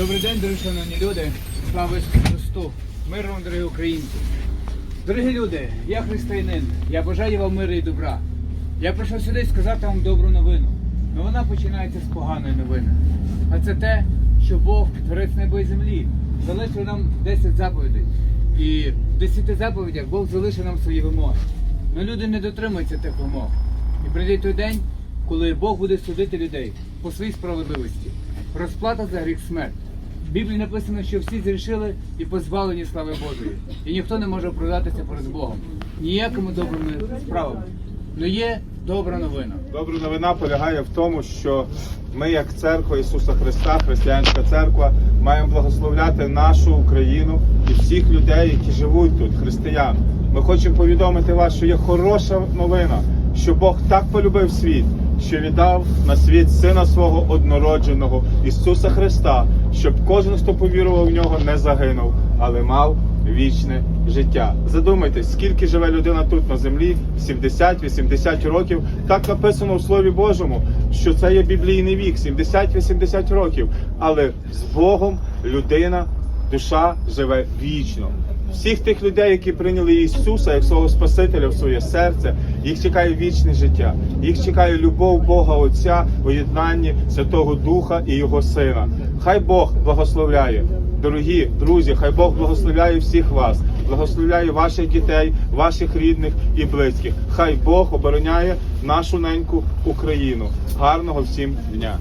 Добрий день, дорогі шановні люди. Слава Ісусу Христу. Мир вам, дорогі українці. Дорогі люди, я християнин. Я бажаю вам миру і добра. Я прийшов сюди сказати вам добру новину. Но вона починається з поганої новини. А це те, що Бог, творець неба і землі, залишив нам 10 заповідей. І в 10 заповідях Бог залишив нам свої вимоги. Но люди не дотримуються тих вимог. І прийде той день, коли Бог буде судити людей по своїй справедливості. Розплата за гріх смерть. Біблії написано, що всі зрішили і позбавлені слави Божої. І ніхто не може оправдатися перед Богом. Ніякими добрими справами. Но є добра новина. Добра новина полягає в тому, що ми, як церква Ісуса Христа, християнська церква, маємо благословляти нашу Україну і всіх людей, які живуть тут, християн. Ми хочемо повідомити вас, що є хороша новина, що Бог так полюбив світ, що віддав на світ Сина свого однородженого Ісуса Христа, щоб кожен, хто повірував в нього, не загинув, але мав вічне життя. Задумайтесь, скільки живе людина тут на землі, 70-80 років. Так написано в Слові Божому, що це є біблійний вік, 70-80 років. Але з Богом людина, душа живе вічно. Всіх тих людей, які прийняли Ісуса як свого Спасителя в своє серце, їх чекає вічне життя, їх чекає любов Бога Отця у єднанні Святого Духа і Його Сина. Хай Бог благословляє. Дорогі друзі, хай Бог благословляє всіх вас, благословляє ваших дітей, ваших рідних і близьких. Хай Бог обороняє нашу неньку Україну. Гарного всім дня!